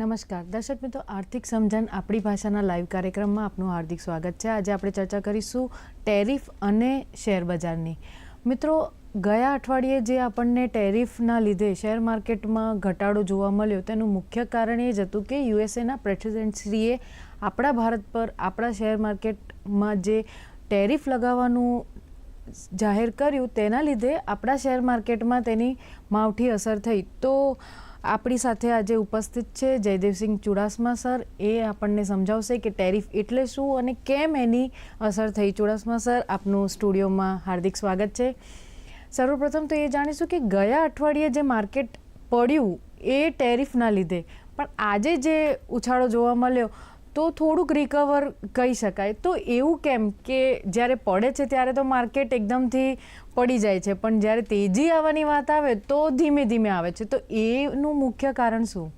નમસ્કાર. દર્શક મિત્રો, આર્થિક સમજણ આપણી ભાષાના લાઈવ કાર્યક્રમમાં આપનું હાર્દિક સ્વાગત છે. આજે આપણે ચર્ચા કરીશું ટેરિફ અને શેર બજારની. મિત્રો, ગયા અઠવાડિયે જે આપણને ટેરિફના લીધે શેર માર્કેટમાં ઘટાડો જોવા મળ્યો, તેનું મુખ્ય કારણ એ જ હતું કે યુએસએના પ્રેસિડેન્ટશ્રીએ આપણા ભારત પર આપણા શેર માર્કેટમાં જે ટેરિફ લગાવવાનું જાહેર કર્યું, તેના લીધે આપણા શેર માર્કેટમાં તેની માવઠી અસર થઈ. તો આપણી સાથે આજે ઉપસ્થિત છે જયદેવસિંહ ચુડાસમા સર. એ આપણને સમજાવશે કે ટેરિફ એટલે શું અને કેમ એની અસર થઈ ચુડાસમા સર. આપનું સ્ટુડિયોમાં હાર્દિક સ્વાગત છે. સર્વપ્રથમ તો એ જાણીશું કે ગયા અઠવાડિયે જે માર્કેટ પડ્યું એ ટેરિફના લીધે. પણ આજે જે ઉછાળો જોવા મળ્યો તો થોડુંક રિકવર કહી શકાય. તો એવું કેમ કે જ્યારે પડે છે ત્યારે તો માર્કેટ એકદમથી પડી જાય છે. પણ જ્યારે તેજી આવવાની વાત આવે તો ધીમે ધીમે આવે છે. તો એનું મુખ્ય કારણ શું?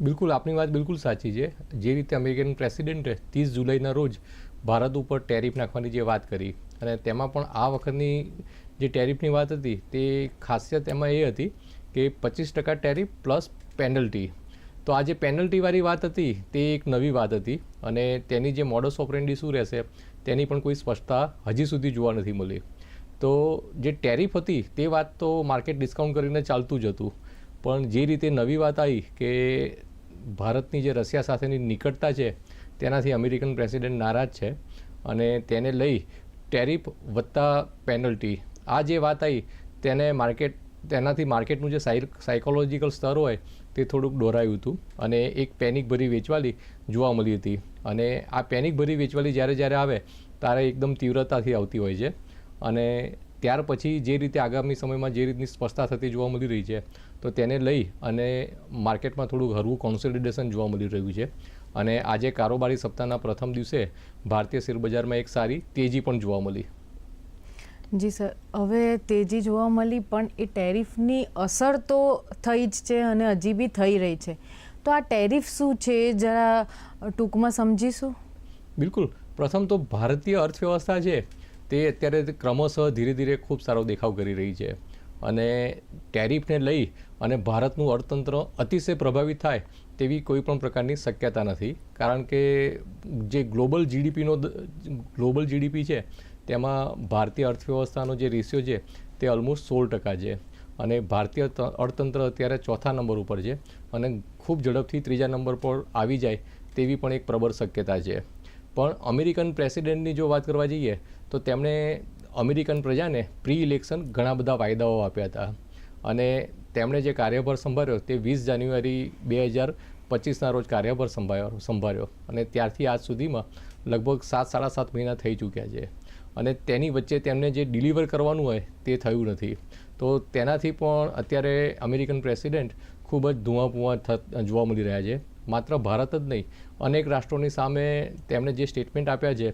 બિલકુલ, આપની વાત બિલકુલ સાચી છે. જે રીતે અમેરિકન પ્રેસિડેન્ટે ત્રીસ જુલાઈના રોજ ભારત ઉપર ટેરિફ નાખવાની જે વાત કરી, અને તેમાં પણ આ વખતની જે ટેરિફની વાત હતી, તે ખાસિયત એમાં એ હતી કે પચીસ ટકા ટેરિફ પ્લસ પેનલ્ટી. તો આ જે પેનલ્ટીવાળી વાત હતી, તે એક નવી વાત હતી, અને તેની જે મોડસ ઓપરેન્ડી શું રહેશે, તેની પણ કોઈ સ્પષ્ટતા હજી સુધી જોવા નથી મળી. તો જે ટેરિફ હતી તે વાત તો માર્કેટ ડિસ્કાઉન્ટ કરીને ચાલતું જ હતું. પણ જે રીતે નવી વાત આવી કે ભારતની જે રશિયા સાથેની નિકટતા છે, તેનાથી અમેરિકન પ્રેસિડેન્ટ નારાજ છે અને તેને લઈ ટેરિફ વત્તા પેનલ્ટી. આ જે વાત આવી તેને માર્કેટ, તેનાથી માર્કેટનું જે સાયકોલોજીકલ સ્તર હોય તે થોડુંક દોરાયું હતું અને એક પેનિક ભરી વેચવાલી જોવા મળી હતી. અને આ પેનિક ભરી વેચવાલી જ્યારે જ્યારે આવે, ત્યારે એકદમ તીવ્રતાથી આવતી હોય છે. અને ત્યાર પછી જે રીતે આગામી સમયમાં જે રીતની સ્પષ્ટતા થતી જોવા મળી રહી છે તો તેને લઈ અને માર્કેટમાં થોડું હળવું કોન્સોલિડેશન જોવા મળી રહ્યું છે. અને આજે કારોબારી સપ્તાહના પ્રથમ દિવસે ભારતીય શેરબજારમાં એક સારી તેજી પણ જોવા મળી. જી સર હવે તેજી જોવા મળી પણ એ ટેરિફની અસર તો થઈ જ છે અને હજી બી થઈ રહી છે. તો આ ટેરિફ શું છે જરા ટૂંકમાં સમજીશું? બિલકુલ. પ્રથમ તો ભારતીય અર્થવ્યવસ્થા છે તે અત્યારે ક્રમશઃ ધીરે ધીરે ખૂબ સારો દેખાવ કરી રહી છે. અને ટેરિફને લઈ અને ભારતનું અર્થતંત્ર અતિશય પ્રભાવિત થાય તેવી કોઈ પણ પ્રકારની શક્યતા નથી. કારણ કે જે ગ્લોબલ જીડીપીનો ગ્લોબલ જીડીપી છે, તેમાં ભારતીય અર્થવ્યવસ્થાનો જે રેશિયો છે, તે ઓલમોસ્ટ સોળ ટકા છે. અને ભારતીય અર્થતંત્ર અત્યારે ચોથા નંબર ઉપર છે અને ખૂબ ઝડપથી ત્રીજા નંબર પર આવી જાય તેવી પણ એક પ્રબળ શક્યતા છે. પણ અમેરિકન પ્રેસિડેન્ટની જો વાત કરવા જઈએ, તો તેમણે અમેરિકન પ્રજાને પ્રી ઇલેક્શન ઘણા બધા વાયદાઓ આપ્યા હતા. અને તેમણે જે કાર્યભાર સંભાળ્યો તે વીસ જાન્યુઆરી બે હજાર પચીસના રોજ કાર્યભાર સંભાળ્યો સંભાળ્યો. અને ત્યારથી આજ સુધીમાં લગભગ સાત, સાડા સાત મહિના થઈ ચૂક્યા છે. અને તેની વચ્ચે તેમને જે ડિલિવર કરવાનું હોય તે થયું નથી. તો તેનાથી પણ અત્યારે અમેરિકન પ્રેસિડેન્ટ ખૂબ જ ધુઆપુઆ જોવા મળી રહ્યા છે. માત્ર ભારત જ નહીં, અનેક રાષ્ટ્રોની સામે તેમણે જે સ્ટેટમેન્ટ આપ્યા છે,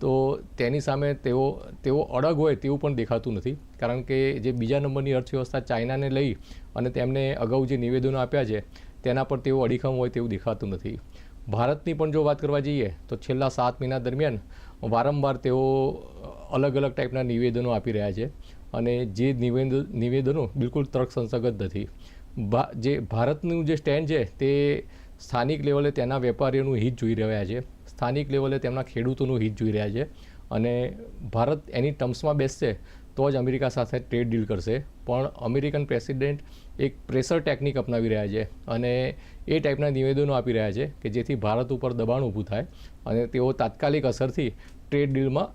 તો તેની સામે તેઓ તેઓ અડગ હોય તેવું પણ દેખાતું નથી. કારણ કે જે બીજા નંબરની અર્થવ્યવસ્થા ચાઇનાને લઈ અને તેમને અગાઉ જે નિવેદનો આપ્યા છે, તેના પર તેઓ અડીખમ હોય તેવું દેખાતું નથી. ભારતની પણ જો વાત કરવા જઈએ, તો છેલ્લા સાત મહિના દરમિયાન વારંવાર તેઓ અલગ અલગ ટાઈપના નિવેદનો આપી રહ્યા છે અને જે નિવેદ, નિવેદનો બિલકુલ તર્કસંસગત નથી. જે ભારતનું જે સ્ટેન્ડ છે, તે સ્થાનિક લેવલે તેના વેપારીઓનું હિત જોઈ રહ્યા છે. સ્થાનિક લેવલે તેમના ખેડૂતોનું હિત જોઈ રહ્યા છે અને ભારત એની ટર્મ્સમાં બેસશે તો જ અમેરિકા સાથે ટ્રેડ ડીલ કરશે. પણ અમેરિકન પ્રેસિડેન્ટ એક પ્રેશર ટેકનિક અપનાવી રહ્યા છે અને એ ટાઈપના નિવેદનો આપી રહ્યા છે કે જેથી ભારત ઉપર દબાણ ઊભું થાય અને તેઓ તાત્કાલિક અસરથી ટ્રેડ ડીલમાં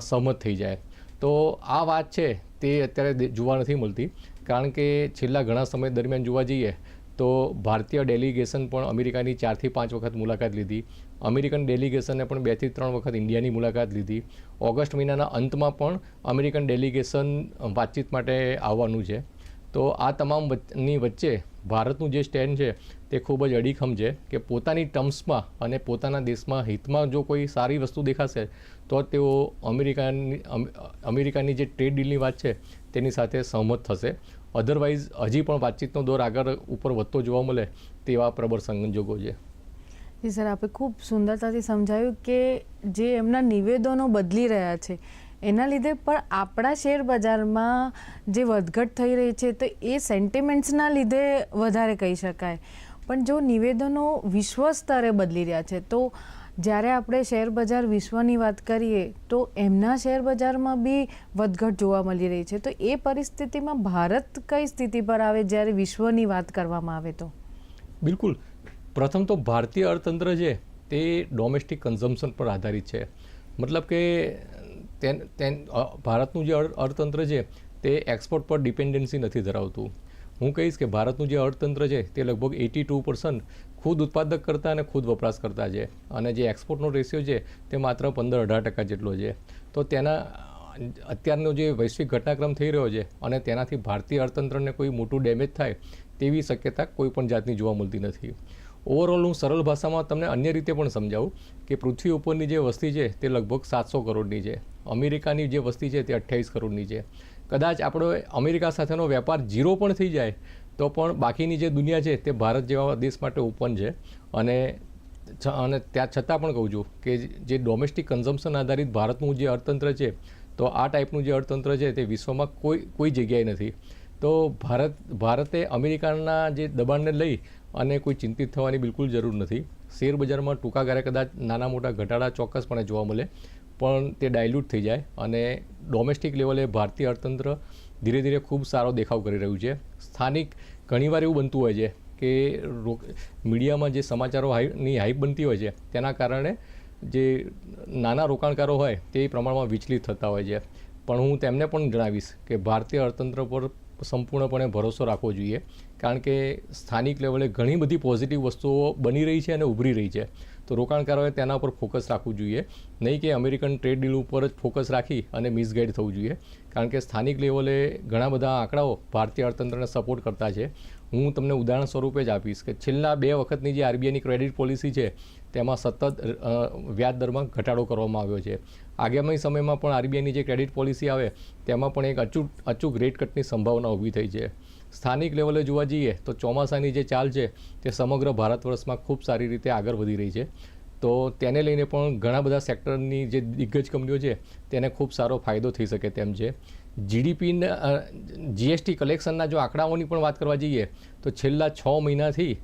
સહમત થઈ જાય. તો આ વાત છે તે અત્યારે જોવા નથી મળતી. કારણ કે છેલ્લા ઘણા સમય દરમિયાન જોવા જઈએ તો ભારતીય ડેલિગેશન પણ અમેરિકાની ચારથી પાંચ વખત મુલાકાત લીધી. અમેરિકન ડેલિગેશને પણ બેથી ત્રણ વખત ઇન્ડિયાની મુલાકાત લીધી. ઓગસ્ટ મહિનાના અંતમાં પણ અમેરિકન ડેલિગેશન વાતચીત માટે આવવાનું છે. તો આ તમામની વચ્ચે ભારતનું જે સ્ટેન્ડ છે તે ખૂબ જ અડીખમ છે કે પોતાની ટર્મ્સમાં અને પોતાના દેશમાં હિતમાં જો કોઈ સારી વસ્તુ દેખાશે, તો તેઓ અમેરિકાની અમેરિકાની જે ટ્રેડ ડીલની વાત છે તેની સાથે સહમત થશે. અધરવાઇઝ હજી પણ વાતચીતનો દોર આગળ ઉપર વધતો જોવા મળે તેવા પ્રબળ સંજોગો છે. જી સર, આપે ખૂબ સુંદરતાથી સમજાવ્યું કે જે એમના નિવેદનો બદલી રહ્યા છે, એના લીધે પણ આપણા શેર બજારમાં જે વધઘટ થઈ રહી છે, તો એ સેન્ટિમેન્ટ્સના લીધે વધારે કહી શકાય. પણ જો નિવેદનો વિશ્વ સ્તરે બદલી રહ્યા છે, તો જ્યારે આપણે શેર બજાર વિશ્વની વાત કરીએ, તો એમના શેર બજારમાં બી વધઘટ જોવા મળી રહી છે. તો એ પરિસ્થિતિમાં ભારત કઈ સ્થિતિ પર આવે જ્યારે વિશ્વની વાત કરવામાં આવે તો? બિલકુલ. પ્રથમ તો ભારતીય અર્થતંત્ર છે તે ડોમેસ્ટિક કન્ઝમ્પશન પર આધારિત છે. મતલબ કે તેન તેન ભારતનું જે અર- અર્થતંત્ર છે, તે એક્સપોર્ટ પર ડિપેન્ડન્સી નથી ધરાવતું. હું કહીશ કે ભારતનું જે અર્થતંત્ર છે, તે લગભગ એટી ટુ પર્સન્ટ ખુદ ઉત્પાદક કરતા અને ખુદ વપરાશ કરતા છે. અને જે એક્સપોર્ટનો રેશિયો છે, તે માત્ર પંદર અઢાર ટકા જેટલો છે. તો તેના, અત્યારનો જે વૈશ્વિક ઘટનાક્રમ થઈ રહ્યો છે અને તેનાથી ભારતીય અર્થતંત્રને કોઈ મોટું ડેમેજ થાય, તેવી શક્યતા કોઈ પણ જાતની જોવા મળતી નથી. ઓવરઓલ હું સરળ ભાષામાં તમને અન્ય રીતે પણ સમજાવું કે પૃથ્વી ઉપરની જે વસ્તી છે, તે લગભગ સાતસો કરોડની છે. અમેરિકાની જે વસ્તી છે, તે અઠ્યાવીસ કરોડની છે. કદાચ આપણો અમેરિકા સાથેનો વેપાર ઝીરો પણ થઈ જાય તો પણ બાકીની જે દુનિયા છે તે ભારત જેવા દેશ માટે ઓપન છે. અને અને ત્યાં છતાં પણ કહું છું કે જે ડોમેસ્ટિક કન્ઝમ્પશન આધારિત ભારતનું જે અર્થતંત્ર છે, તો આ ટાઈપનું જે અર્થતંત્ર છે તે વિશ્વમાં કોઈ કોઈ જગ્યાએ નથી. તો ભારત, ભારતે અમેરિકાના જે દબાણને લઈ અને કોઈ ચિંતિત થવાની બિલકુલ જરૂર નથી. શેર બજારમાં ટૂંકા ગાળે કદાચ નાના મોટા ઘટાડા ચોક્કસપણે જોવા મળે, પણ તે ડાયલ્યુટ થઈ જાય અને ડોમેસ્ટિક લેવલે ભારતીય અર્થતંત્ર ધીરે ધીરે ખૂબ સારો દેખાવ કરી રહ્યું છે. સ્થાનિક ઘણીવાર એવું બનતું હોય છે કે મીડિયામાં જે સમાચારો હાઈ હાઈપ બનતી હોય છે, તેના કારણે જે નાના રોકાણકારો હોય તે પ્રમાણમાં વિચલિત થતા હોય છે. પણ હું તેમને પણ જણાવીશ કે ભારતીય અર્થતંત્ર પર સંપૂર્ણપણે ભરોસો રાખવો જોઈએ, કારણ કે સ્થાનિક લેવલે ઘણી બધી પોઝિટિવ વસ્તુઓ બની રહી છે અને ઉભરી રહી છે. તો રોકાણકારોએ તેના પર ફોકસ રાખવું જોઈએ. નહીં કે અમેરિકન ટ્રેડ ડીલ ઉપર જ ફોકસ રાખી અને મિસગાઈડ થવું જોઈએ. કારણ કે સ્થાનિક લેવલે ઘણા બધા આંકડાઓ ભારતીય અર્થતંત્રને સપોર્ટ કરતા છે. હું તમને ઉદાહરણ સ્વરૂપે જ આપીશ કે છેલ્લા બે વખતની જે આરબીઆઈની ક્રેડિટ પોલિસી છે, તેમાં સતત વ્યાજદરમાં વ્યાજ દરમાં ઘટાડો કરવામાં આવ્યો છે. આગામી સમયમાં પણ આરબીઆઈની જે ક્રેડિટ પોલિસી આવે, તેમાં પણ એક અચૂક અચૂક રેટ કટની સંભાવના ઊભી થઈ છે. સ્થાનિક લેવલે જોવા જઈએ તો ચોમાસાની જે ચાલ છે, તે સમગ્ર ભારત વર્ષમાં ખૂબ સારી રીતે આગળ વધી રહી છે. તો તેને લઈને પણ ઘણા બધા સેક્ટરની જે દિગ્ગજ કંપનીઓ છે, તેને ખૂબ સારો ફાયદો થઈ શકે તેમ છે. જીડીપીના જીએસટી કલેક્શનના જો આંકડાઓની પણ વાત કરવા જઈએ, તો છેલ્લા છ મહિનાથી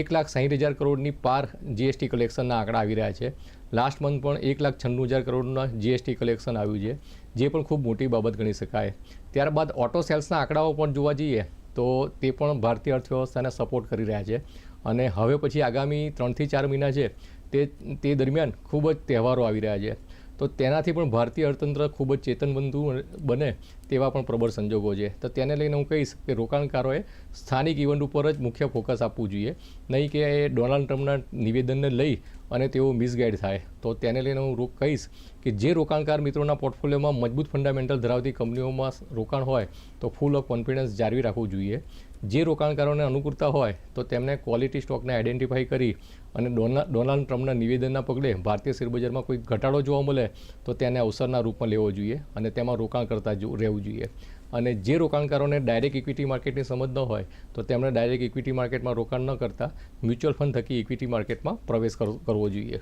એક લાખ સાહીઠ હજાર કરોડની પાર જીએસટી કલેક્શનના આંકડા આવી રહ્યા છે. લાસ્ટ મંથ પણ એક લાખ છન્નું હજાર કરોડના જીએસટી કલેક્શન આવ્યું છે, જે પણ ખૂબ મોટી બાબત ગણી શકાય. ત્યારબાદ ઓટો સેલ્સના આંકડાઓ પણ જોવા જઈએ, તો તે પણ ભારતીય અર્થવ્યવસ્થાને સપોર્ટ કરી રહ્યા છે. અને હવે પછી આગામી ત્રણથી ચાર મહિના છે, તે તે દરમિયાન ખૂબ જ તહેવારો આવી રહ્યા છે. તો તેનાથી પણ ભારતીય અર્થતંત્ર ખૂબ જ ચેતનબંધુ બને તેવા પણ પ્રબળ સંજોગો છે. તો તેને લઈને હું કહીશ કે રોકાણકારોએ સ્થાનિક ઇવેન્ટ ઉપર જ મુખ્ય ફોકસ આપવું જોઈએ. નહીં કે એ ડોનાલ્ડ ટ્રમ્પના નિવેદનને લઈ અને તેઓ મિસગાઈડ થાય. તો તેને લઈને હું રોક કહીશ કે જે રોકાણકાર મિત્રોના પોર્ટફોલિયોમાં મજબૂત ફંડામેન્ટલ ધરાવતી કંપનીઓમાં રોકાણ હોય, તો ફૂલ ઓફ કોન્ફિડન્સ જાળવી રાખવું જોઈએ. જે રોકાણકારોને અનુકૂળતા હોય તો તેમને ક્વોલિટી સ્ટોકને આઇડેન્ટિફાઈ કરી અને ડોના, ડોનાલ્ડ ટ્રમ્પના નિવેદનના પગલે ભારતીય શેરબજારમાં કોઈ ઘટાડો જોવા મળે તો તેને અવસરના રૂપમાં લેવો જોઈએ અને તેમાં રોકાણ કરતા રહેવું જોઈએ. અને જે રોકાણકારોને ડાયરેક્ટ ઇક્વિટી માર્કેટની સમજ ન હોય તો તેમણે ડાયરેક્ટ ઇક્વિટી માર્કેટમાં રોકાણ ન કરતા મ્યુચ્યુઅલ ફંડ થકી ઇક્વિટી માર્કેટમાં પ્રવેશ કર- કરવો જોઈએ.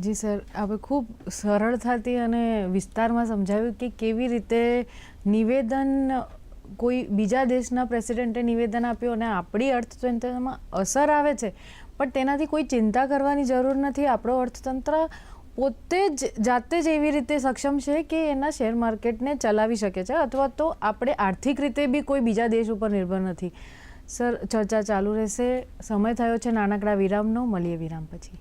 જી સર હવે ખૂબ સરળતાથી અને વિસ્તારમાં સમજાવ્યું કે કેવી રીતે નિવેદન કોઈ બીજા દેશના પ્રેસિડેન્ટે નિવેદન આપ્યું અને આપણી અર્થતંત્રમાં અસર આવે છે, પણ તેનાથી કોઈ ચિંતા કરવાની જરૂર નથી. આપણો અર્થતંત્ર પોતે જ જાતે જ એવી રીતે સક્ષમ છે કે એના શેર માર્કેટને ચલાવી શકે છે અથવા તો આપણે આર્થિક રીતે બી કોઈ બીજા દેશ ઉપર નિર્ભર નથી. સર, ચર્ચા ચાલુ રહેશે. સમય થયો છે. નાનકડા વિરામનો. મળીએ વિરામ પછી.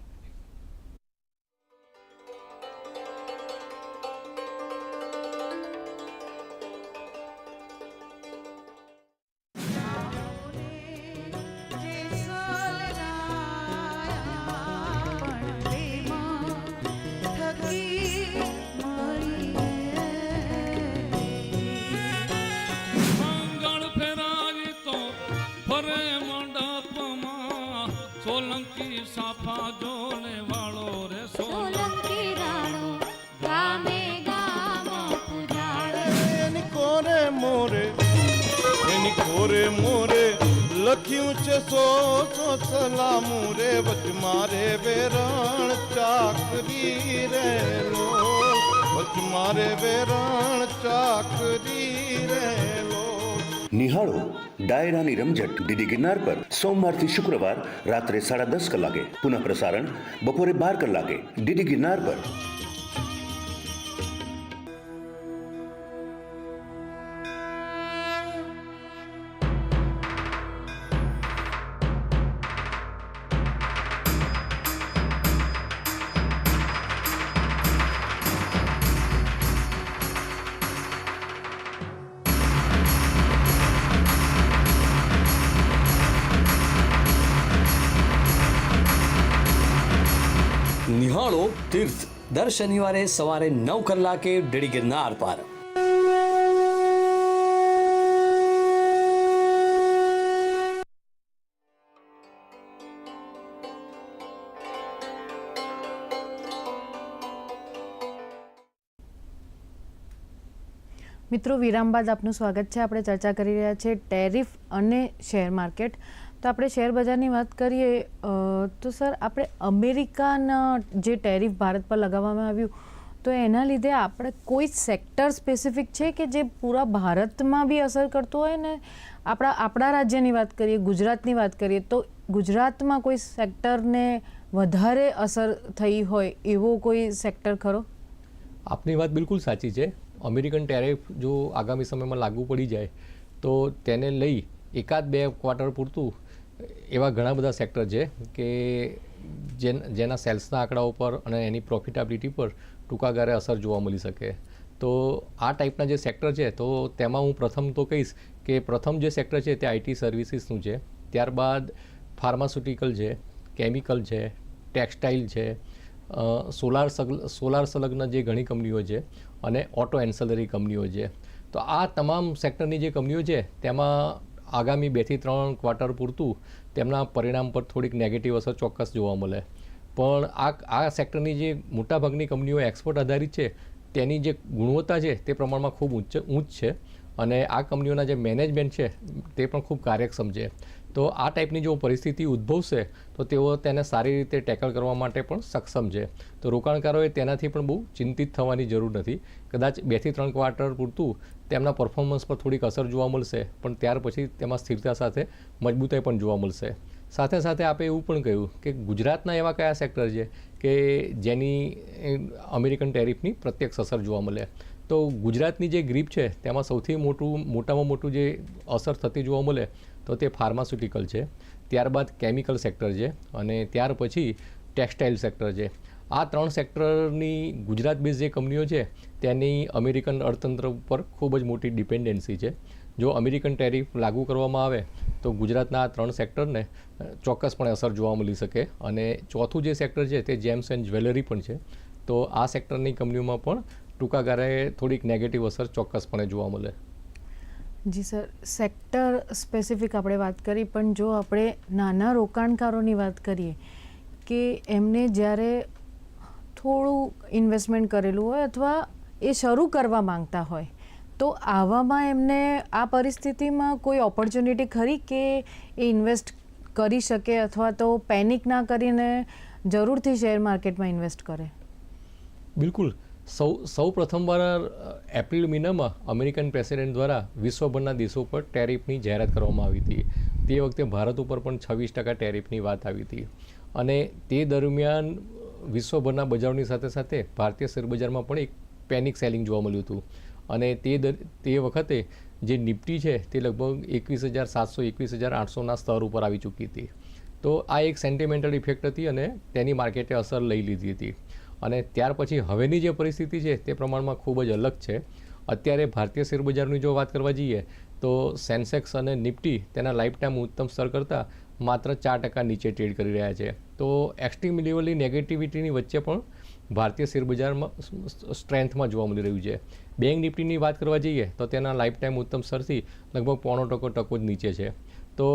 મારે વેરણ ચાકરી રે લો નિહાળો, ડાયરાની રમઝટ દીદી ગિરનાર પર સોમવારથી શુક્રવાર રાત્રે સાડા દસ કલાકે. પુનઃ પ્રસારણ બપોરે બાર કલાકે. ડીડી ગિરનાર પર દર શનિવારે સવારે નવ કલાકે ડેડી ગિરનાર પર. મિત્રો, વિરામ બાદ આપનું સ્વાગત છે. આપણે ચર્ચા કરી રહ્યા છીએ ટેરિફ અને શેર માર્કેટ. તો આપણે શેર બજારની વાત કરીએ તો સર આપણે અમેરિકાના જે ટેરિફ ભારત પર લગાવવામાં આવ્યું, તો એના લીધે આપણે કોઈ સેક્ટર સ્પેસિફિક છે કે જે પૂરા ભારતમાં બી અસર કરતું હોય ને? આપણા આપણા રાજ્યની વાત કરીએ, ગુજરાતની વાત કરીએ, તો ગુજરાતમાં કોઈ સેક્ટરને વધારે અસર થઈ હોય એવો કોઈ સેક્ટર ખરો? આપની વાત બિલકુલ સાચી છે. અમેરિકન ટેરિફ જો આગામી સમયમાં લાગુ પડી જાય, તો તેને લઈ એકાદ બે ક્વાર્ટર પૂરતું એવા ઘણા બધા સેક્ટર છે કે જેન, જેના સેલ્સના આંકડાઓ પર અને એની પ્રોફિટેબિલિટી પર ટૂંકા ગાળે અસર જોવા મળી શકે. તો આ ટાઈપના જે સેક્ટર છે, તો તેમાં હું પ્રથમ તો કહીશ કે પ્રથમ જે સેક્ટર છે તે આઈટી સર્વિસીસનું છે. ત્યારબાદ ફાર્માસ્યુટિકલ છે કેમિકલ છે ટેક્સટાઇલ છે સોલાર સોલાર સંલગ્ન જે ઘણી કંપનીઓ છે અને ઓટો એન્સલરી કંપનીઓ છે. તો આ તમામ સેક્ટરની જે કંપનીઓ છે, તેમાં આગામી બેથી ત્રણ ક્વાર્ટર પૂરતું તેમના પરિણામ પર થોડીક નેગેટિવ અસર ચોક્કસ જોવા મળે. પણ આ આ સેક્ટરની જે મોટાભાગની કંપનીઓ એક્સપોર્ટ આધારિત છે, તેની જે ગુણવત્તા છે તે પ્રમાણમાં ખૂબ ઊંચ ઊંચ છે અને આ કંપનીઓના જે મેનેજમેન્ટ છે તે પણ ખૂબ કાર્યક્ષમ છે. તો આ ટાઈપની જો પરિસ્થિતિ ઉદ્ભવશે, તો તેઓ તેને સારી રીતે ટેકલ કરવા માટે પણ સક્ષમ છે. તો રોકાણકારોએ તેનાથી પણ બહુ ચિંતિત થવાની જરૂર નથી. કદાચ બેથી ત્રણ ક્વાર્ટર પૂરતું તેમના પરફોર્મન્સ પર થોડીક અસર જોવા મળશે, પણ ત્યાર પછી તેમાં સ્થિરતા સાથે મજબૂતાઈ પણ જોવા મળશે. સાથે સાથે આપે એવું પણ કહ્યું કે ગુજરાતના એવા કયા સેક્ટર છે કે જેની અમેરિકન ટેરિફની પ્રત્યક્ષ અસર જોવા મળે? તો ગુજરાતની જે ગ્રીપ છે, તેમાં સૌથી મોટું, મોટામાં મોટું જે અસર થતી જોવા મળે તો તે ફાર્માસ્યુટિકલ છે. ત્યારબાદ કેમિકલ સેક્ટર છે અને ત્યાર પછી ટેક્સટાઇલ સેક્ટર છે. આ ત્રણ સેક્ટરની ગુજરાત બેઝ જે કંપનીઓ છે, તેની અમેરિકન અર્થતંત્ર ઉપર ખૂબ જ મોટી ડિપેન્ડન્સી છે. જો અમેરિકન ટેરિફ લાગુ કરવામાં આવે, તો ગુજરાતના આ ત્રણ સેક્ટરને ચોક્કસપણે અસર જોવા મળી શકે. અને ચોથું જે સેક્ટર છે તે જેમ્સ એન્ડ જ્વેલરી પણ છે. તો આ સેક્ટરની કંપનીઓમાં પણ ટૂંકા ગાળે થોડીક નેગેટિવ અસર ચોક્કસપણે જોવા મળે. જી સર સેક્ટર સ્પેસિફિક આપણે વાત કરી, પણ જો આપણે નાના રોકાણકારોની વાત કરીએ, કે એમને જ્યારે થોડું ઇન્વેસ્ટમેન્ટ કરેલું હોય અથવા એ શરૂ કરવા માંગતા હોય, તો આવામાં એમને આ પરિસ્થિતિમાં કોઈ ઓપોર્ચ્યુનિટી ખરી કે એ ઇન્વેસ્ટ કરી શકે અથવા તો પેનિક ના કરીને જરૂરથી શેર માર્કેટમાં ઇન્વેસ્ટ કરે? બિલકુલ. સૌ સૌ પ્રથમવાર એપ્રિલ મહિનામાં અમેરિકન પ્રેસિડેન્ટ દ્વારા વિશ્વભરના દેશો પર ટેરિફની જાહેરાત કરવામાં આવી હતી. તે વખતે ભારત ઉપર પણ છવ્વીસ ટકા ટેરિફની વાત આવી હતી. અને તે દરમિયાન વિશ્વભરના બજારોની સાથે સાથે ભારતીય શેરબજારમાં પણ એક પેનિક સેલિંગ જોવા મળ્યું હતું. અને તે તે વખતે જે નિફ્ટી છે તે લગભગ એકવીસ હજાર સાતસો, એકવીસ હજાર આઠસોના સ્તર ઉપર આવી ચૂકી હતી. તો આ એક સેન્ટિમેન્ટલ ઇફેક્ટ હતી અને તેની માર્કેટે અસર લઈ લીધી હતી. અને ત્યાર પછી હવેની જે પરિસ્થિતિ છે તે પ્રમાણમાં ખૂબ જ અલગ છે. અત્યારે ભારતીય શેરબજારની જો વાત કરવા જઈએ, તો સેન્સેક્સ અને નિફ્ટી તેના લાઈફ ટાઈમ ઉત્તમ સ્તર કરતાં માત્ર ચાર ટકા નીચે ટ્રેડ કરી રહ્યા છે. તો એક્સ્ટ્રીમ લેવલની નેગેટિવિટીની વચ્ચે પણ ભારતીય શેરબજારમાં સ્ટ્રેન્થમાં જોવા મળી રહ્યું છે. બેંક નિફ્ટીની વાત કરવા જઈએ, તો તેના લાઈફ ટાઈમ ઉત્તમ સ્તરથી લગભગ પોણો ટકો ટકો જ નીચે છે. તો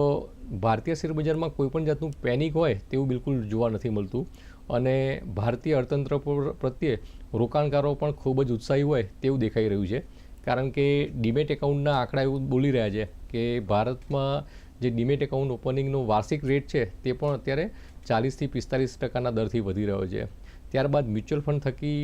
ભારતીય શેરબજારમાં કોઈપણ જાતનું પેનિક હોય તેવું બિલકુલ જોવા નથી મળતું. અને ભારતીય અર્થતંત્ર પ્રત્યે રોકાણકારો પણ ખૂબ જ ઉત્સાહી હોય તેવું દેખાઈ રહ્યું છે. કારણ કે ડીમેટ એકાઉન્ટના આંકડા એવું બોલી રહ્યા છે કે ભારતમાં જે ડીમેટ એકાઉન્ટ ઓપનિંગનો વાર્ષિક રેટ છે તે પણ અત્યારે ચાલીસથી પિસ્તાલીસ ટકાના દરથી વધી રહ્યો છે. ત્યારબાદ મ્યુચ્યુઅલ ફંડ થકી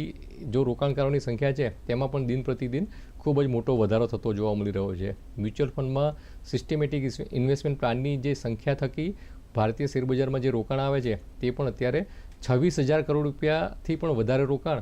જો રોકાણકારોની સંખ્યા છે તેમાં પણ દિન પ્રતિદિન ખૂબ જ મોટો વધારો થતો જોવા મળી રહ્યો છે. મ્યુચ્યુઅલ ફંડમાં સિસ્ટેમેટિક ઇન્વેસ્ટમેન્ટ પ્લાનની જે સંખ્યા થકી ભારતીય શેરબજારમાં જે રોકાણ આવે છે તે પણ અત્યારે છવ્વીસ હજાર કરોડ રૂપિયાથી પણ વધારે રોકાણ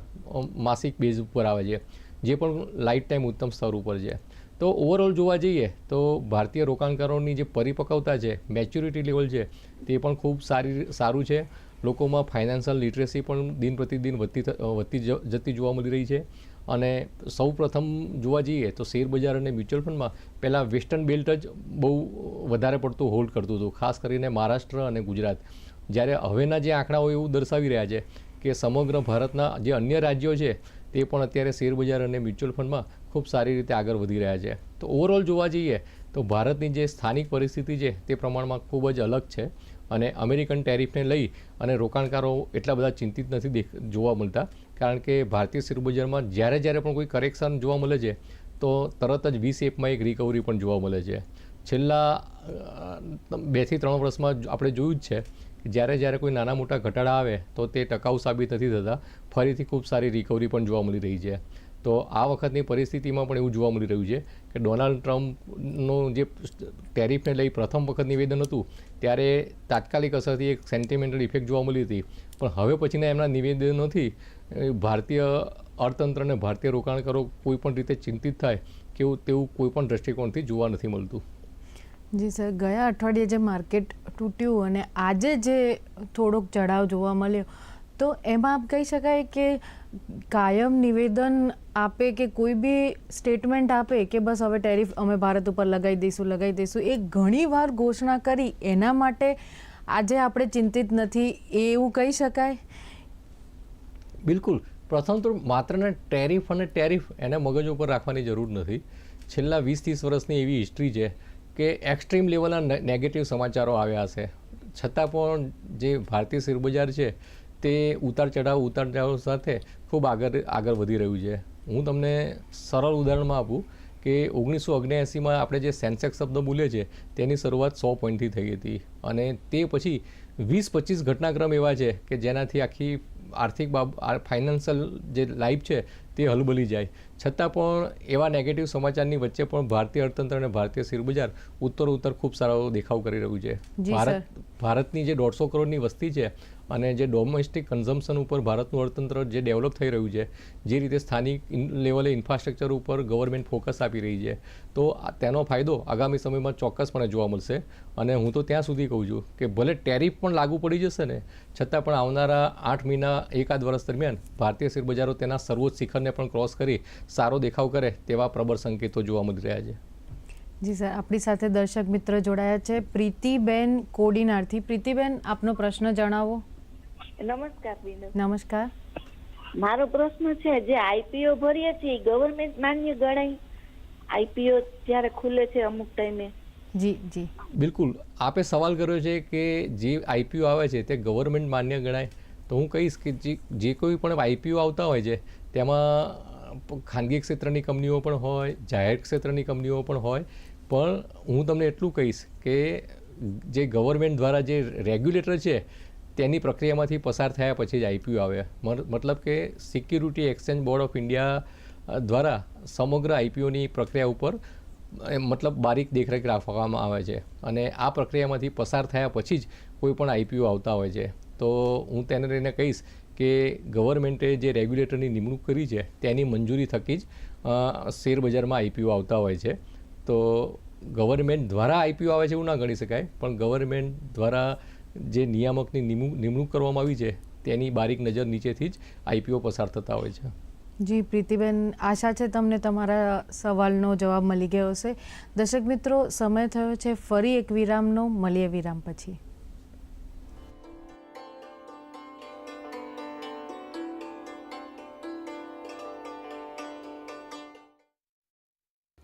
માસિક બેઝ ઉપર આવે છે, જે પણ લાઈફ ટાઈમ ઉત્તમ સ્તર ઉપર છે. તો ઓવરઓલ જોવા જઈએ, તો ભારતીય રોકાણકારોની જે પરિપક્વતા છે મેચ્યોરિટી લેવલ છે, તે પણ ખૂબ સારી સારું છે. લોકોમાં ફાઇનાન્શિયલ લિટરેસી પણ દિન પ્રતિદિન વધતી વધતી જતી જોવા મળી રહી છે. અને સૌ પ્રથમ જોવા જઈએ, તો શેર બજાર અને મ્યુચ્યુઅલ ફંડમાં પહેલાં વેસ્ટર્ન બેલ્ટ જ બહુ વધારે પડતું હોલ્ડ કરતું હતું, ખાસ કરીને મહારાષ્ટ્ર અને ગુજરાત. જ્યારે હવેના જે આંકડાઓ એવું દર્શાવી રહ્યા છે કે સમગ્ર ભારતના જે અન્ય રાજ્યો છે, તે પણ અત્યારે શેરબજાર અને મ્યુચ્યુઅલ ફંડમાં ખૂબ સારી રીતે આગળ વધી રહ્યા છે. તો ઓવરઓલ જોવા જઈએ, તો ભારતની જે સ્થાનિક પરિસ્થિતિ છે, તે પ્રમાણમાં ખૂબ જ અલગ છે અને અમેરિકન ટેરિફને લઈ અને રોકાણકારો એટલા બધા ચિંતિત નથી જોવા મળતા. કારણ કે ભારતીય શેરબજારમાં જ્યારે જ્યારે પણ કોઈ કરેક્શન જોવા મળે છે, તો તરત જ વી શેપમાં એક રિકવરી પણ જોવા મળે છે. છેલ્લા બેથી ત્રણ વર્ષમાં આપણે જોયું જ છે જ્યારે જ્યારે કોઈ નાના મોટા ઘટાડા આવે, તો તે ટકાઉ સાબિત નથી થતા. ફરીથી ખૂબ સારી રિકવરી પણ જોવા મળી રહી છે. તો આ વખતની પરિસ્થિતિમાં પણ એવું જોવા મળી રહ્યું છે કે ડોનાલ્ડ ટ્રમ્પનું જે ટેરિફને લઈ પ્રથમ વખત નિવેદન હતું, ત્યારે તાત્કાલિક અસરથી એક સેન્ટિમેન્ટલ ઇફેક્ટ જોવા મળી હતી. પણ હવે પછીના એમના નિવેદનોથી ભારતીય અર્થતંત્ર અને ભારતીય રોકાણકારો કોઈ પણ રીતે ચિંતિત થાય કેવું તેવું કોઈ પણ દ્રષ્ટિકોણથી જોવા નથી મળતું. જી સર, ગયા અઠવાડિયે જે માર્કેટ તૂટ્યું અને આજે જે થોડોક ચઢાવ જોવા મળ્યો, તો એમાં આપ કહી શકાય કે કાયમ નિવેદન આપે કે કોઈ બી સ્ટેટમેન્ટ આપે કે બસ હવે ટેરિફ અમે ભારત ઉપર લગાવી દઈશું લગાવી દઈશું, એ ઘણી વાર ઘોષણા કરી. એના માટે આજે આપણે ચિંતિત નથી એવું કહી શકાય? બિલકુલ. પ્રથમ તો માત્ર ને ટેરિફ અને ટેરિફ એને મગજ ઉપર રાખવાની જરૂર નથી. છેલ્લા વીસ, ત્રીસ વર્ષની એવી હિસ્ટ્રી છે કે એક્સ્ટ્રીમ લેવલના નેગેટિવ સમાચારો આવ્યા છે છતાં પણ જે ભારતીય શેરબજાર છે, તે ઉતાર ચઢાવ ઉતાર ચઢાવ સાથે ખૂબ આગળ આગળ વધી રહ્યું છે. હું તમને સરળ ઉદાહરણમાં આપું કે ઓગણીસો ઓગણએંસીમાં આપણે જે સેન્સેક્સ શબ્દ બોલીએ છીએ તેની શરૂઆત સો પોઈન્ટથી થઈ હતી. અને તે પછી વીસ પચીસ ઘટનાક્રમ એવા છે કે જેનાથી આખી આર્થિક બાબ ફાઇનાન્શિયલ જે લાઈફ છે તે હલબલી જાય. છતાં પણ એવા નેગેટિવ સમાચારની વચ્ચે પણ ભારતીય અર્થતંત્ર અને ભારતીય શેરબજાર ઉત્તર ઉત્તર ખૂબ સારો દેખાવ કરી રહ્યું છે. ભારત ભારતની જે દોઢસો કરોડની વસ્તી છે અને જે ડોમેસ્ટિક કન્ઝમ્પશન ઉપર ભારતનું અર્થતંત્ર જે ડેવલપ થઈ રહ્યું છે, જે રીતે સ્થાનિક લેવલે ઇન્ફ્રાસ્ટ્રક્ચર ઉપર ગવર્મેન્ટ ફોકસ આપી રહી છે, તો તેનો ફાયદો આગામી સમયમાં ચોક્કસપણે જોવા મળશે. અને હું તો ત્યાં સુધી કહું છું કે ભલે ટેરિફ પણ લાગુ પડી જશે ને, છતાં પણ આવનારા આઠ મહિના એકાદ વર્ષ દરમિયાન ભારતીય શેરબજારો તેના સર્વોચ્ચ શિખરને પણ ક્રોસ કરી સારો દેખાવ કરે તેવા પ્રબળ સંકેતો જોવા મળી રહ્યા છે. જી સર, આપણી સાથે દર્શક મિત્ર જોડાયા છે. પ્રીતિબેન કોડીનારથી. પ્રીતિબેન, આપનો પ્રશ્ન જણાવો. નમસ્કાર બેન નમસ્કાર. મારો પ્રશ્ન છે જે આઈપીઓ ભરીએ છીએ ગવર્મેન્ટ માન્ય ગણાય? આઈપીઓ જ્યારે ખુલે છે અમુક ટાઈમે. જી જી. બિલકુલ. આપે સવાલ કર્યો છે કે જે આઈપીઓ આવે છે તે ગવર્મેન્ટ માન્ય ગણાય? તો હું કહીશ કે જે જે કોઈ પણ આઈપીઓ આવતા હોય છે તેમાં ખાનગી ક્ષેત્રની કંપનીઓ પણ હોય જાહેર ક્ષેત્રની કંપનીઓ પણ હોય. પણ હું તમને એટલું કહીશ કે જે ગવર્મેન્ટ દ્વારા જે રેગ્યુલેટર છે તેની પ્રક્રિયામાંથી પસાર થયા પછી જ આઈપીઓ આવે. મતલબ કે security exchange board of India દ્વારા સમગ્ર આઈપીઓની પ્રક્રિયા ઉપર મતલબ બારીક દેખરેખ રાખવામાં આવે છે. અને આ પ્રક્રિયામાંથી પસાર થયા પછી જ કોઈ પણ આઈપીઓ આવતા હોય છે. તો હું તેને લઈને કહીશ કે ગવર્મેન્ટે જે રેગ્યુલેટરની નિમણૂક કરી છે, તેની મંજૂરી થકી જ શેરબજારમાં શેર બજારમાં આઈપીઓ આવતા હોય છે. તો ગવર્મેન્ટ દ્વારા આઈપીઓ આવે છે એવું ના ગણી શકાય, પણ ગવર્મેન્ટ દ્વારા જે નિયામકની નિમણૂક નિમણૂક કરવામાં આવી છે તેની બારીક નજર નીચેથી જ આઈપીઓ પસાર થતા હોય છે જી પ્રીતિબેન આશા છે તમને તમારા સવાલનો જવાબ મળી ગયો હશે દર્શક મિત્રો સમય થયો છે ફરી એક વિરામનો મળીએ વિરામ પછી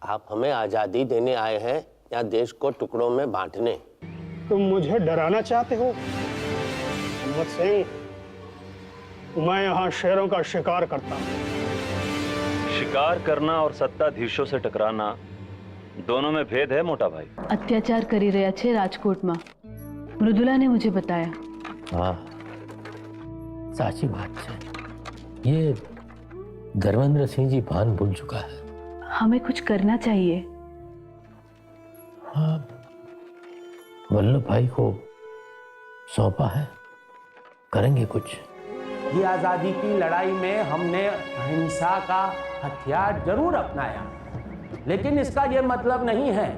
आप हमें आजादी देने आए हैं या देश को टुकड़ों में बांटने तुम मुझे डराना चाहते हो? हिम्मत सिंह मैं यहाँ शेरों का शिकार करता हूँ। शिकार करना और सत्ताधीशों से टकराना दोनों में भेद है मोटा भाई। अत्याचार करी કરી રહ્યા राजकोट में। मृदुला ने मुझे बताया। हाँ साची बात है। ये धर्मेंद्र सिंह जी भान भूल चुका है। हमें कुछ करना चाहिए। वल्लभ भाई को सौंपा है करेंगे कुछ ये आज़ादी की लड़ाई में हमने अहिंसा का हथियार जरूर अपनाया लेकिन इसका ये मतलब नहीं है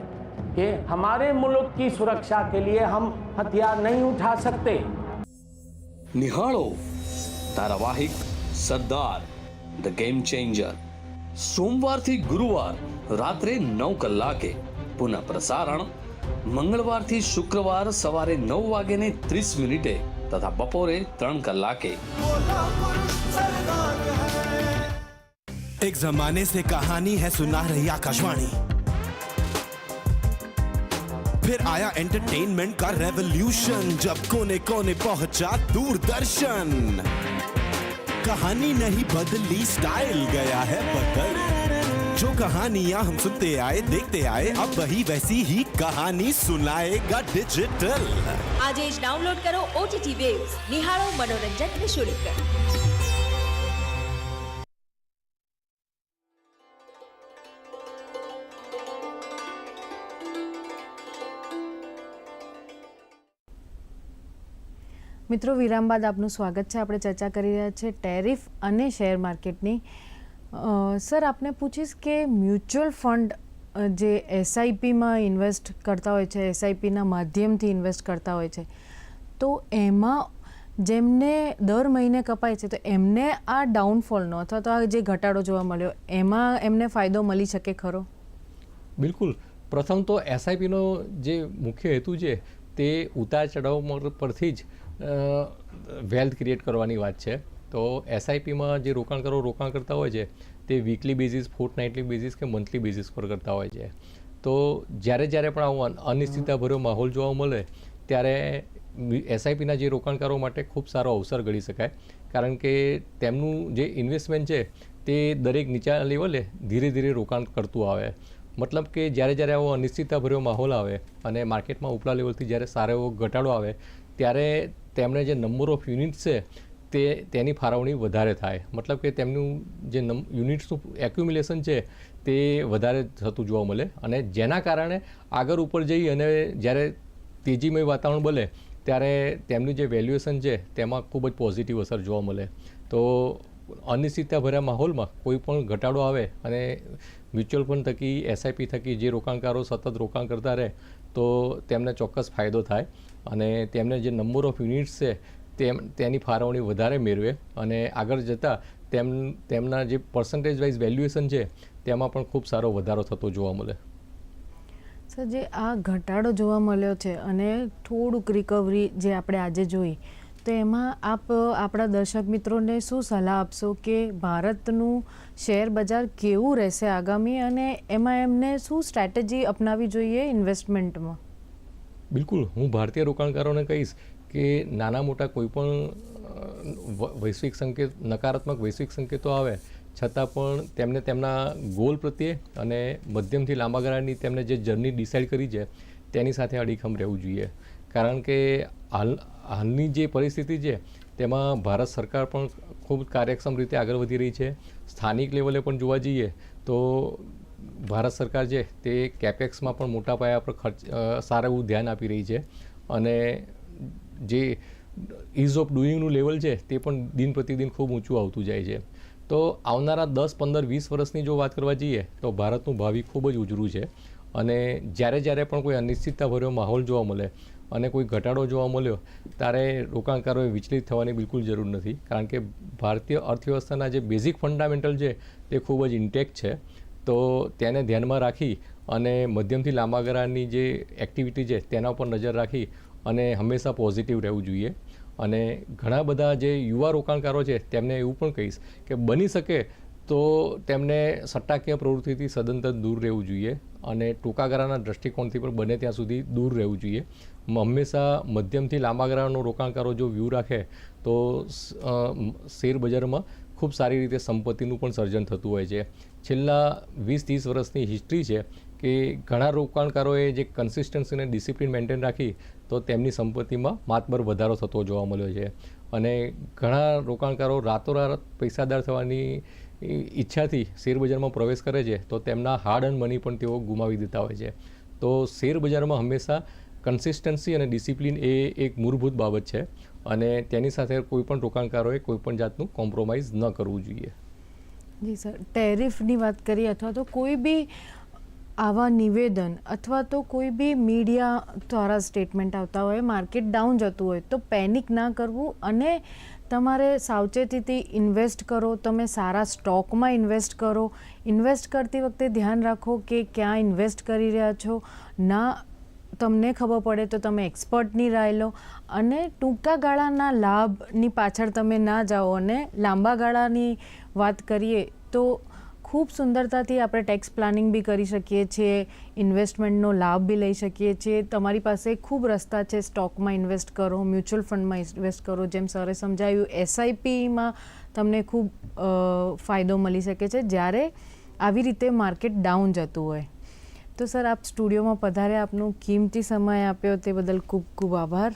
कि हमारे मुल्क की सुरक्षा के लिए हम हथियार नहीं उठा सकते નિહાળો ધારાવાહિક સરદાર ધ ગેમ ચેન્જર સોમવારથી ગુરુવાર રાત્રે નવ કલાકે પુનઃ પ્રસારણ મંગળવારથી શુક્રવાર સવારે નવ વાગે ને ત્રીસ મિનિટે તથા બપોરે ત્રણ કલાકે एक जमाने से कहानी है सुना रही आकाशवाणी फिर आया एंटरटेनमेंट का रेवोल्यूशन जब कोने कोने पहुंचा दूरदर्शन कहानी नहीं बदली स्टाइल गया है बदल जो कहानियां हम सुनते आए देखते आए अब वही वैसी ही कहानी सुनाएगा डिजिटल આજે જ ડાઉનલોડ કરો ઓટીટી વેવ્સ નિહાળો મનોરંજન નિઃશુલ્ક મિત્રો વિરામ બાદ આપનું સ્વાગત છે આપણે ચર્ચા કરી રહ્યા છીએ ટેરિફ અને શેર માર્કેટની અ, સર, આપને પૂછીશ કે મ્યુચ્યુઅલ ફંડ જે એસઆઈપીમાં ઇન્વેસ્ટ કરતા હોય છે એસઆઈપીના માધ્યમથી ઇન્વેસ્ટ કરતા હોય છે, તો એમાં જેમને દર મહિને કપાય છે, તો એમને આ ડાઉનફોલનો અથવા તો આ જે ઘટાડો જોવા મળ્યો, એમાં એમને ફાયદો મળી શકે ખરો? બિલકુલ. પ્રથમ તો એસઆઈપીનો જે મુખ્ય હેતુ છે, તે ઉતાર ચઢાવ પરથી જ વેલ્થ ક્રિએટ કરવાની વાત છે. તો એસઆઈપીમાં જે રોકાણકારો રોકાણ કરતા હોય છે, તે વીકલી બેઝિસ ફોર્ટનાઇટલી બેઝિસ કે મંથલી બેઝિસ પર કરતા હોય છે. તો જ્યારે જ્યારે પણ આવો અન- અનિશ્ચિતતાભર્યો માહોલ જોવા મળે, ત્યારે એસઆઈપીના જે રોકાણકારો માટે ખૂબ સારો અવસર ગણી શકાય. કારણ કે તેમનું જે ઇન્વેસ્ટમેન્ટ છે, તે દરેક નીચા લેવલે ધીરે ધીરે રોકાણ કરતું આવે. મતલબ કે જ્યારે જ્યારે આવો અનિશ્ચિતતાભર્યો માહોલ આવે અને માર્કેટમાં ઉપલા લેવલથી જ્યારે સારો એવો ઘટાડો આવે, ત્યારે તેમણે જે નંબર ઓફ યુનિટ્સ છે તે તેની ફાળવણી વધારે થાય. મતલબ કે તેમનું જે નમ યુનિટ્સનું એક્યુમ્યુલેશન છે તે વધારે થતું જોવા મળે અને જેના કારણે આગળ ઉપર જઈ અને જ્યારે તેજીમય વાતાવરણ બને ત્યારે તેમનું જે વેલ્યુએશન છે તેમાં ખૂબ જ પોઝિટિવ અસર જોવા મળે. તો અનિશ્ચિતતાભર્યા માહોલમાં કોઈ પણ ઘટાડો આવે અને મ્યુચ્યુઅલ ફંડ થકી એસઆઈપી થકી જે રોકાણકારો સતત રોકાણ કરતા રહે તો તેમને ચોક્કસ ફાયદો થાય અને તેમને જે નંબર ઓફ યુનિટ્સ છે તેમ તેની ફાળવણી વધારે મેળવે અને આગળ જતાં તેમ તેમના જે પર્સન્ટેજ વાઇઝ વેલ્યુએશન છે તેમાં પણ ખૂબ સારો વધારો થતો જોવા મળે. સર જે આ ઘટાડો જોવા મળ્યો છે અને થોડુંક રિકવરી જે આપણે આજે જોઈ તો એમાં આપ આપણા દર્શક મિત્રોને શું સલાહ આપશો કે ભારતનું શેર બજાર કેવું રહેશે આગામી અને એમાં એમને શું સ્ટ્રેટેજી અપનાવી જોઈએ ઇન્વેસ્ટમેન્ટમાં બિલકુલ. હું ભારતીય રોકાણકારોને કહીશ કે નાના મોટા કોઈ પણ અ, વ- વૈશ્વિક સંકેત નકારાત્મક વૈશ્વિક સંકેતો આવે છતાં પણ તેમને તેમના ગોલ પ્રત્યે અને મધ્યમથી લાંબા ગાળાની તેમને જે જર્ની ડિસાઇડ કરી છે તેની સાથે અડીખમ રહેવું જોઈએ. કારણ કે હાલ હાલની જે પરિસ્થિતિ છે તેમાં ભારત સરકાર પણ ખૂબ કાર્યક્ષમ રીતે આગળ વધી રહી છે. સ્થાનિક લેવલે પણ જોવા જઈએ તો ભારત સરકાર છે તે કેપેક્સમાં પણ મોટા પાયા પર ખર્ચ સારું એવું ધ્યાન આપી રહી છે. અને જે ઇઝ ઓફ ડુઈંગનું લેવલ છે, તે પણ દિન પ્રતિદિન ખૂબ ઊંચું આવતું જાય છે. તો આવનારા દસ, પંદર, વીસ વર્ષની જો વાત કરવા જઈએ, તો ભારતનું ભાવિ ખૂબ જ ઉજળું છે. અને જ્યારે જ્યારે પણ કોઈ અનિશ્ચિતતાભર્યો માહોલ જોવા મળે અને કોઈ ઘટાડો જોવા મળ્યો, ત્યારે રોકાણકારોએ વિચલિત થવાની બિલકુલ જરૂર નથી. કારણ કે ભારતીય અર્થવ્યવસ્થાના જે બેઝિક ફંડામેન્ટલ છે, તે ખૂબ જ ઇન્ટેક્ટ છે. તો તેને ધ્યાનમાં રાખી અને મધ્યમથી લાંબા ગાળાની જે એક્ટિવિટી છે, તેના ઉપર નજર રાખી અને હંમેશા પોઝિટિવ રહેવું જોઈએ. અને ઘણા બધા જે યુવા રોકાણકારો છે, તેમને એવું પણ કહીશ કે બની શકે તો તેમને સટ્ટાકીય પ્રવૃત્તિથી સદંતર દૂર રહેવું જોઈએ અને ટૂંકા ગાળાના દૃષ્ટિકોણથી પણ બને ત્યાં સુધી દૂર રહેવું જોઈએ. હંમેશા મધ્યમથી લાંબા ગાળાનો રોકાણકારો જો વ્યૂ રાખે તો શેરબજારમાં શેર બજારમાં ખૂબ સારી રીતે સંપત્તિનું પણ સર્જન થતું હોય છે. છેલ્લા વીસ ત્રીસ વર્ષની હિસ્ટ્રી છે કે ઘણા રોકાણકારોએ જે કન્સિસ્ટન્સી અને ડિસિપ્લિન મેન્ટેન રાખી તો તેમની સંપત્તિમાં માતબર વધારો થતો જોવા મળ્યો છે. અને ઘણા રોકાણકારો રાતોરાત પૈસાદાર થવાની ઈચ્છાથી શેરબજારમાં પ્રવેશ કરે છે, તો તેમના હાર્ડ એન્ડ મની પણ તેઓ ગુમાવી દેતા હોય છે. તો શેરબજારમાં હંમેશા કન્સિસ્ટન્સી અને ડિસિપ્લિન એ એક મૂળભૂત બાબત છે અને તેની સાથે કોઈપણ રોકાણકારોએ કોઈપણ જાતનું કોમ્પ્રોમાઇઝ ન કરવું જોઈએ. જી સર ટેરિફની વાત કરીએ અથવા તો કોઈ બી આવા નિવેદન અથવા તો કોઈ બી મીડિયા દ્વારા સ્ટેટમેન્ટ આવતા હોય માર્કેટ ડાઉન જતું હોય, તો પેનિક ના કરવું અને તમારે સાવચેતીથી ઇન્વેસ્ટ કરો, તમે સારા સ્ટોકમાં ઇન્વેસ્ટ કરો. ઇન્વેસ્ટ કરતી વખતે ધ્યાન રાખો કે ક્યાં ઇન્વેસ્ટ કરી રહ્યા છો. ના, તમને ખબર પડે તો તમે એક્સપર્ટની રાય લો અને ટૂંકા ગાળાના લાભની પાછળ તમે ના જાઓ અને લાંબા ગાળાની વાત કરીએ તો ખૂબ સુંદરતાથી આપણે ટેક્સ પ્લાનિંગ બી કરી શકીએ છીએ ઇન્વેસ્ટમેન્ટનો લાભ બી લઈ શકીએ છીએ. તમારી પાસે ખૂબ રસ્તા છે સ્ટોકમાં ઇન્વેસ્ટ કરો મ્યુચ્યુઅલ ફંડમાં ઇન્વેસ્ટ કરો. જેમ સરે સમજાવ્યું એસઆઈપીમાં તમને ખૂબ ફાયદો મળી શકે છે જ્યારે આવી રીતે માર્કેટ ડાઉન જતું હોય. તો સર, આપ સ્ટુડિયોમાં પધારે આપનો કિંમતી સમય આપ્યો, તે બદલ ખૂબ ખૂબ આભાર.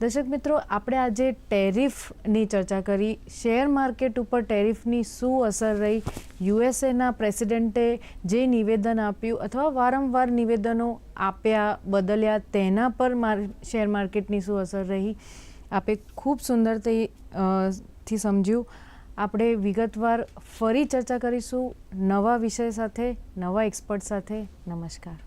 દર્શક મિત્રો, આપણે આજે ટેરિફની ચર્ચા કરી. શેર માર્કેટ ઉપર ટેરિફની શું અસર રહી? યુએસએના પ્રેસિડેન્ટે જે નિવેદન આપ્યું અથવા વારંવાર નિવેદનો આપ્યા બદલ્યા, તેના પર શેર માર્કેટની શું અસર રહી? આપે ખૂબ સુંદરથી થી સમજ્યું. આપણે વિગતવાર ફરી ચર્ચા કરીશું. નવા વિષય સાથે, નવા એક્સપર્ટ સાથે. નમસ્કાર.